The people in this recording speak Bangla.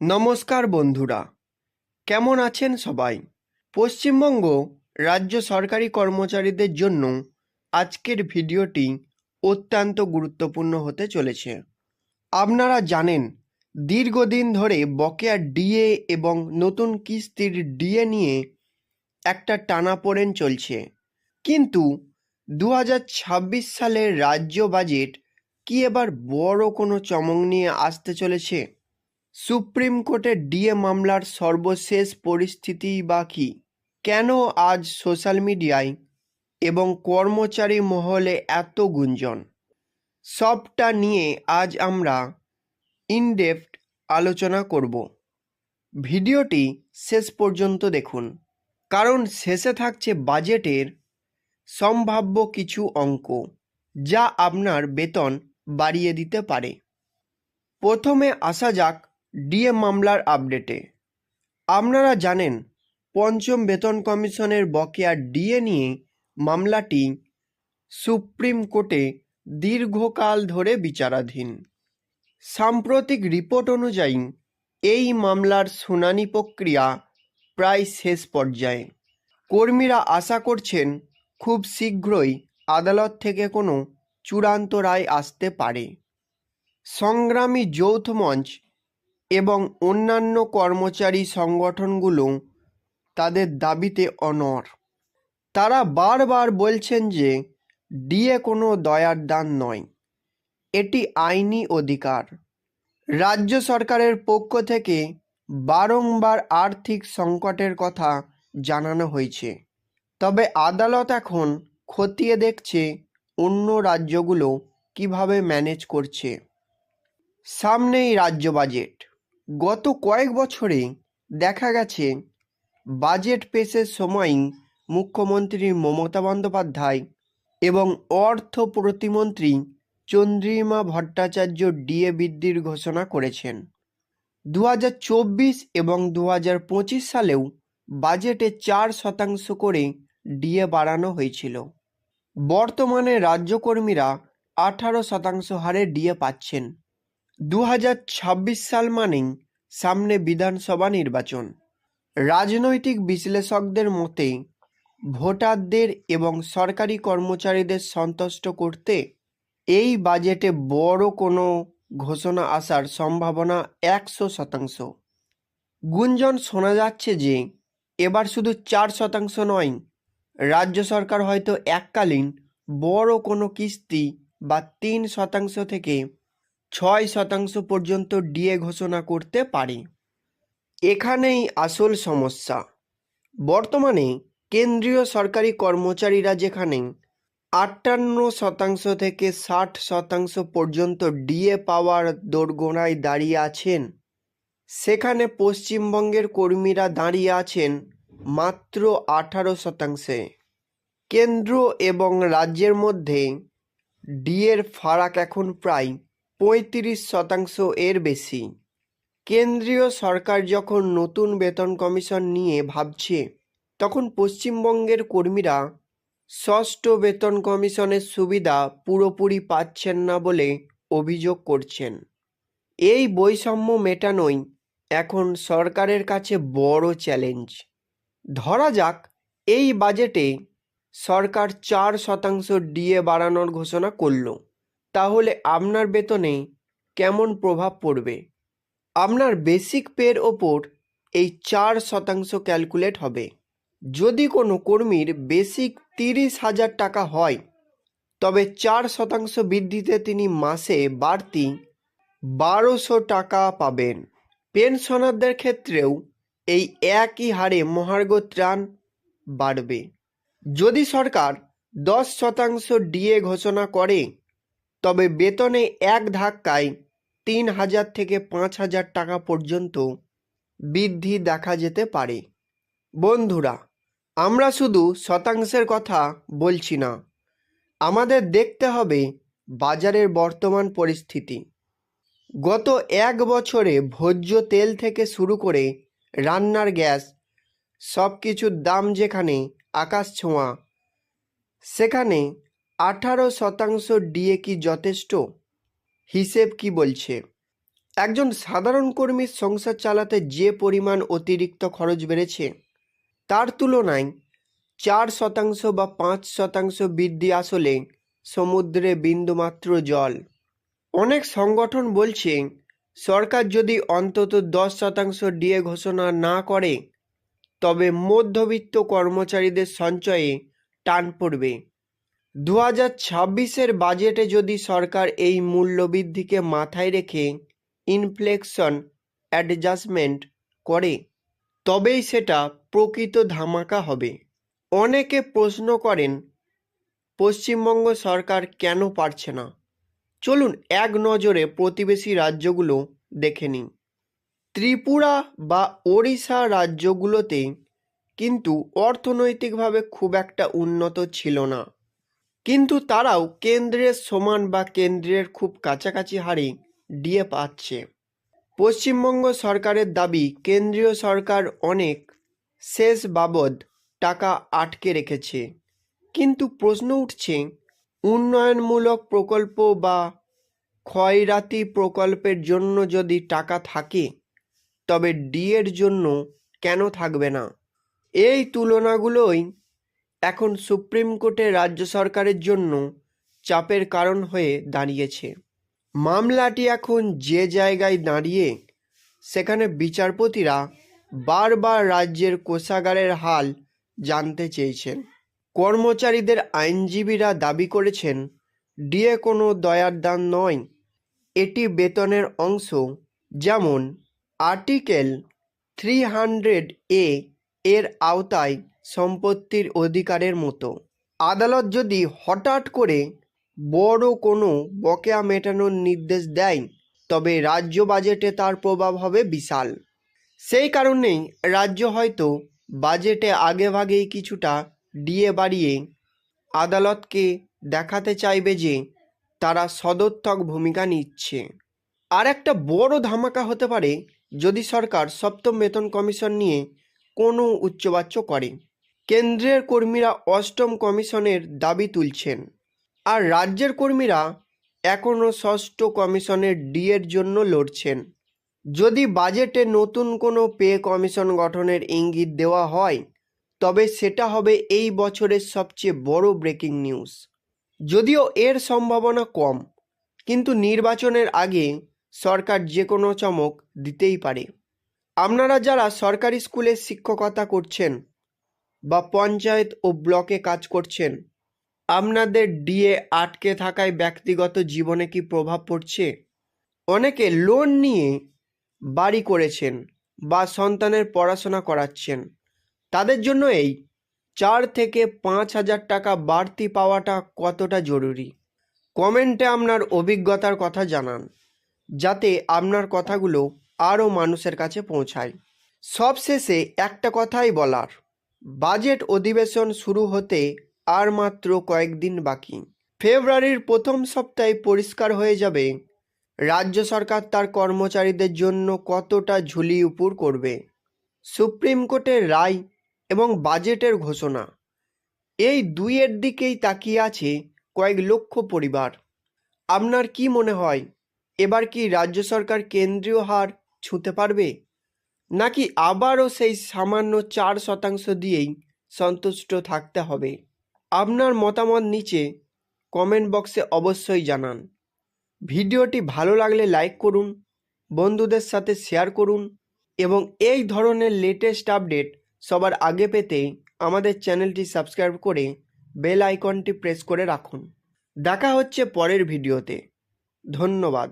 নমস্কার বন্ধুরা, কেমন আছেন সবাই? পশ্চিমবঙ্গ রাজ্য সরকারি কর্মচারীদের জন্য আজকের ভিডিওটি অত্যন্ত গুরুত্বপূর্ণ হতে চলেছে। আপনারা জানেন, দীর্ঘদিন ধরে বকেয়া ডিএ এবং নতুন কিস্তির ডিএ নিয়ে একটা টানাপোড়েন চলছে। কিন্তু দু হাজার ছাব্বিশ সালের রাজ্য বাজেট কি এবার বড় কোনো চমক নিয়ে আসতে চলেছে? সুপ্রিম কোর্টের ডিএ মামলার সর্বশেষ পরিস্থিতি বা কী? কেন আজ সোশ্যাল মিডিয়ায় এবং কর্মচারী মহলে এত গুঞ্জন? সবটা নিয়ে আজ আমরা ইনডেপথ আলোচনা করব। ভিডিওটি শেষ পর্যন্ত দেখুন, কারণ শেষে থাকছে বাজেটের সম্ভাব্য কিছু অঙ্ক যা আপনার বেতন বাড়িয়ে দিতে পারে। প্রথমে আসা যাক ডিএ মামলার আপডেটে। আপনারা জানেন, পঞ্চম বেতন কমিশনের বকেয়া ডিএ নিয়ে মামলাটি সুপ্রিম কোর্টে দীর্ঘকাল ধরে বিচারাধীন। সাম্প্রতিক রিপোর্ট অনুযায়ী, এই মামলার শুনানি প্রক্রিয়া প্রায় শেষ পর্যায়ে। কর্মীরা আশা করছেন, খুব শীঘ্রই আদালত থেকে কোনো চূড়ান্ত রায় আসতে পারে। সংগ্রামী যৌথ মঞ্চ এবং অন্যান্য কর্মচারী সংগঠনগুলো তাদের দাবিতে অনর তারা বারবার বলছেন যে ডিএ কোনো দয়ার দান নয়। এটি আইনি অধিকার। রাজ্য সরকারের পক্ষ থেকে বারংবার আর্থিক সংকটের কথা জানানো হয়েছে। তবে আদালত এখন খতিয়ে দেখছে অন্য রাজ্যগুলো কীভাবে ম্যানেজ করছে। সামনেই রাজ্য বাজেট। গত কয়েক বছরে দেখা গেছে বাজেট পেশের সময়ই মুখ্যমন্ত্রী মমতা বন্দ্যোপাধ্যায় এবং অর্থ প্রতিমন্ত্রী চন্দ্রিমা ভট্টাচার্য ডিএ বৃদ্ধির ঘোষণা করেছেন। দু হাজার চব্বিশ এবং দু হাজার পঁচিশ সালেও বাজেটে চার শতাংশ করে ডিএ বাড়ানো হয়েছিল। বর্তমানে রাজ্যকর্মীরা আঠারো শতাংশ হারে ডিএ পাচ্ছেন। দু হাজার ছাব্বিশ সাল মানেই সামনে বিধানসভা নির্বাচন। রাজনৈতিক বিশ্লেষকদের মতে, ভোটারদের এবং সরকারি কর্মচারীদের সন্তুষ্ট করতে এই বাজেটে বড় কোনো ঘোষণা আসার সম্ভাবনা একশো শতাংশ। গুঞ্জন শোনা যাচ্ছে যে, এবার শুধু চার শতাংশ নয়, রাজ্য সরকার হয়তো এককালীন বড় কোনো কিস্তি বা তিন শতাংশ থেকে ছয় শতাংশ পর্যন্ত ডিএ ঘোষণা করতে পারে। এখানেই আসল সমস্যা। বর্তমানে কেন্দ্রীয় সরকারি কর্মচারীরা যেখানে আটান্ন শতাংশ থেকে ষাট শতাংশ পর্যন্ত ডিএ পাওয়ার দোরগোড়ায় দাঁড়িয়ে আছেন, সেখানে পশ্চিমবঙ্গের কর্মীরা দাঁড়িয়ে আছেন মাত্র আঠারো শতাংশে। কেন্দ্র এবং রাজ্যের মধ্যে ডিএর ফারাক এখন প্রায় পঁয়ত্রিশ শতাংশ এর বেশি। কেন্দ্রীয় সরকার যখন নতুন বেতন কমিশন নিয়ে ভাবছে, তখন পশ্চিমবঙ্গের কর্মীরা ষষ্ঠ বেতন কমিশনের সুবিধা পুরোপুরি পাচ্ছেন না বলে অভিযোগ করছেন। এই বৈষম্য মেটানোই এখন সরকারের কাছে বড় চ্যালেঞ্জ। ধরা যাক, এই বাজেটে সরকার চার শতাংশ ডিএ বাড়ানোর ঘোষণা করল। তাহলে আপনার বেতনে কেমন প্রভাব পড়বে? আপনার বেসিক পের ওপর এই চার শতাংশ ক্যালকুলেট হবে। যদি কোনো কর্মীর বেসিক তিরিশ হাজার টাকা হয়, তবে চার শতাংশ বৃদ্ধিতে তিনি মাসে বাড়তি বারোশো টাকা পাবেন। পেনশনারদের ক্ষেত্রেও এই একই হারে মহার্ঘ ত্রাণ বাড়বে। যদি সরকার দশ শতাংশ ডিএ ঘোষণা করে তবে বেতনে এক ধাক্কায় তিন হাজার থেকে পাঁচ হাজার টাকা পর্যন্ত বৃদ্ধি দেখা যেতে পারে। বন্ধুরা, আমরা শুধু শতাংশের কথা বলছি না, আমাদের দেখতে হবে বাজারের বর্তমান পরিস্থিতি। গত এক বছরে ভোজ্য তেল থেকে শুরু করে রান্নার গ্যাস সব কিছুর দাম যেখানে আকাশ ছোঁয়া, সেখানে আঠারো শতাংশ ডিএ কি যথেষ্ট? হিসেব কি বলছে? একজন সাধারণ কর্মীর সংসার চালাতে যে পরিমাণ অতিরিক্ত খরচ বেড়েছে, তার তুলনায় চার শতাংশ বা পাঁচ শতাংশ বৃদ্ধি আসলে সমুদ্রে বিন্দুমাত্র জল। অনেক সংগঠন বলছে, সরকার যদি অন্তত দশ শতাংশ ডিএ ঘোষণা না করে, তবে মধ্যবিত্ত কর্মচারীদের সঞ্চয়ে টান পড়বে। দু হাজার ছাব্বিশের বাজেটে যদি সরকার এই মূল্যবৃদ্ধিকে মাথায় রেখে ইনফ্লেকশন অ্যাডজাস্টমেন্ট করে, তবেই সেটা প্রকৃত ধামাকা হবে। অনেকে প্রশ্ন করেন, পশ্চিমবঙ্গ সরকার কেন পারছে না? চলুন এক নজরে প্রতিবেশী রাজ্যগুলো দেখে নিন ত্রিপুরা বা ওড়িশা রাজ্যগুলোতে কিন্তু অর্থনৈতিকভাবে খুব একটা উন্নত ছিল না। কিন্তু তারাও কেন্দ্রের সমান বা কেন্দ্রের খুব কাছাকাছি হারে ডিএ পাচ্ছে। পশ্চিমবঙ্গ সরকারের দাবি, কেন্দ্রীয় সরকার অনেক শেষ বাবদ টাকা আটকে রেখেছে। কিন্তু প্রশ্ন উঠছে, উন্নয়নমূলক প্রকল্প বা ক্ষয়রাতি প্রকল্পের জন্য যদি টাকা থাকে, তবে ডিএর জন্য কেন থাকবে না? এই তুলনাগুলোই এখন সুপ্রিম কোর্টে রাজ্য সরকারের জন্য চাপের কারণ হয়ে দাঁড়িয়েছে। মামলাটি এখন যে জায়গায় দাঁড়িয়ে, সেখানে বিচারপতিরা বারবার রাজ্যের কোষাগারের হাল জানতে চেয়েছেন। কর্মচারীদের আইনজীবীরা দাবি করেছেন ডিএ কোনো দয়ার দান নয়। এটি বেতনের অংশ। যেমন আর্টিকেল থ্রি হান্ড্রেড এ এর আওতায় সম্পত্তির অধিকারের মতো। আদালত যদি হঠাৎ করে বড় কোনো বকেয়া মেটানোর নির্দেশ দেয়, তবে রাজ্য বাজেটে তার প্রভাব হবে বিশাল। সেই কারণেই রাজ্য হয়তো বাজেটে আগেভাগেই কিছুটা ডিএ বাড়িয়ে আদালতকে দেখাতে চাইবে যে তারা সদর্থক ভূমিকা নিচ্ছে। আর একটা বড় ধামাকা হতে পারে যদি সরকার সপ্তম বেতন কমিশন নিয়ে কোনো উচ্চবাচ্য করে। কেন্দ্রের কর্মীরা অষ্টম কমিশনের দাবি তুলছেন। আর রাজ্যের কর্মীরা এখনও ষষ্ঠ কমিশনের ডিএর জন্য লড়ছেন। যদি বাজেটে নতুন কোনো পে কমিশন গঠনের ইঙ্গিত দেওয়া হয়, তবে সেটা হবে এই বছরের সবচেয়ে বড় ব্রেকিং নিউজ। যদিও এর সম্ভাবনা কম, কিন্তু নির্বাচনের আগে সরকার যে কোনো চমক দিতেই পারে। আপনারা যারা সরকারি স্কুলে শিক্ষকতা করছেন বা পঞ্চায়েত ও ব্লকে কাজ করছেন। আপনাদের ডিএ আটকে থাকায় ব্যক্তিগত জীবনে কি প্রভাব পড়ছে? অনেকে লোন নিয়ে বাড়ি করেছেন বা সন্তানের পড়াশোনা করাচ্ছেন। তাদের জন্য এই চার থেকে পাঁচ হাজার টাকা বাড়তি পাওয়াটা কতটা জরুরি? কমেন্টে আপনার অভিজ্ঞতার কথা জানান, যাতে আপনার কথাগুলো আরও মানুষের কাছে পৌঁছায়। সবশেষে একটা কথাই বলার বাজেট অধিবেশন শুরু হতে আর মাত্র কয়েকদিন বাকি। ফেব্রুয়ারির প্রথম সপ্তাহে পরিষ্কার হয়ে যাবে, রাজ্য সরকার তার কর্মচারীদের জন্য কতটা ঝুলি উপর করবে। সুপ্রিম কোর্টের রায় এবং বাজেটের ঘোষণা। এই দুইয়ের দিকেই তাকিয়ে আছে কয়েক লক্ষ পরিবার। আপনার কি মনে হয়, এবার কি রাজ্য সরকার কেন্দ্রীয় হার ছুঁতে পারবে? নাকি আবারও সেই সামান্য চার শতাংশ দিয়েই সন্তুষ্ট থাকতে হবে? আপনার মতামত নিচে কমেন্ট বক্সে অবশ্যই জানান। ভিডিওটি ভালো লাগলে লাইক করুন, বন্ধুদের সাথে শেয়ার করুন এবং এই ধরনের লেটেস্ট আপডেট সবার আগে পেতে আমাদের চ্যানেলটি সাবস্ক্রাইব করে বেল আইকনটি প্রেস করে রাখুন। দেখা হচ্ছে পরের ভিডিওতে। ধন্যবাদ।